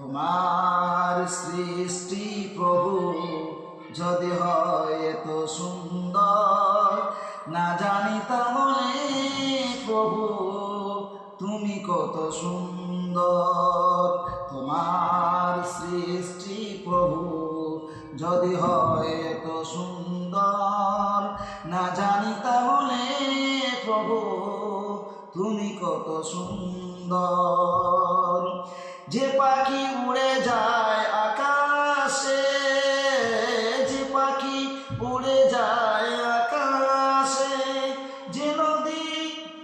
তোমার সৃষ্টি প্রভু, যদি হয় এত সুন্দর, না জানি তাহলে প্রভু, তুমি কত সুন্দর। তোমার সৃষ্টি প্রভু, যদি হয় এত সুন্দর, না জানি তাহলে প্রভু, তুমি কত সুন্দর।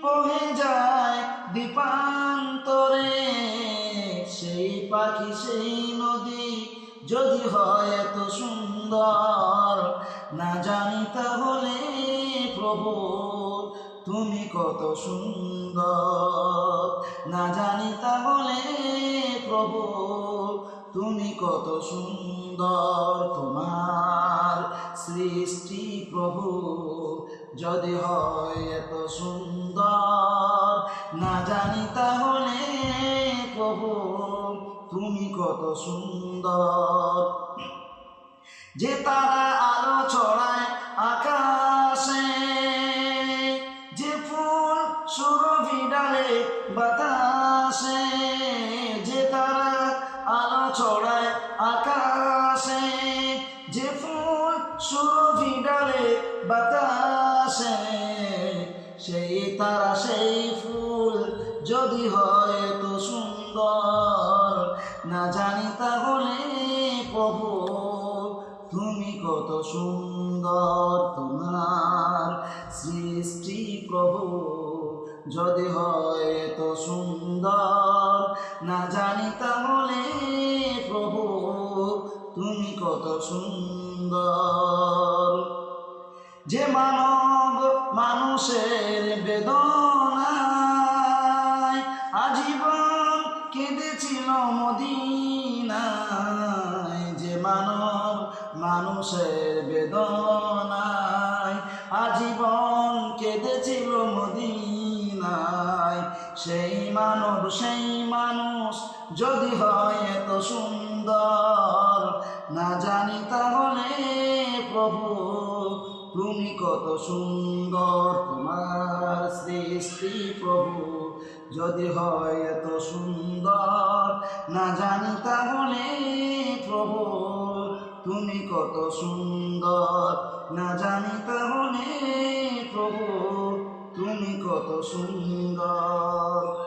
বহে যায় দ্বীপান্তরে। সেই পাখি, সেই নদী যদি হয় এত সুন্দর, না জানি তাহলে প্রভু তুমি কত সুন্দর। না জানি তাহলে প্রভু তুমি কত সুন্দর। তোমার সৃষ্টি প্রভু যদি হয় এত সুন্দর তুমি কত সুন্দর। যে তারা আলো ছড়ায় আকাশে, যে ফুল সুরভি ডালে বাতাসে, যে তারা আলো ছড়ায় আকাশে, যে ফুল সুরভি ডালে বাতাসে, সেই তারা সেই ফুল যদি হয় তো সুন্দর না জানি তাহলে প্রভু, তুমি কত সুন্দর তোমার সৃষ্টি প্রভু। যদি হয় তো সুন্দর, না জানি তাহলে প্রভু, তুমি কত সুন্দর। যে মানব মানুষের বেদনায় মদিনায় যে মানব মানুষের বেদনায় আজীবন কেঁদেছিল মদিনায়। সেই মানব, সেই মানুষ যদি হয় এত সুন্দর, না জানি তাহলে প্রভু তুমি কত সুন্দর, তোমার সৃষ্টি প্রভু যদি হয় এত সুন্দর, না জানি তাহলে প্রভু, তুমি কত সুন্দর। না জানি তাহলে প্রভু, তুমি কত সুন্দর।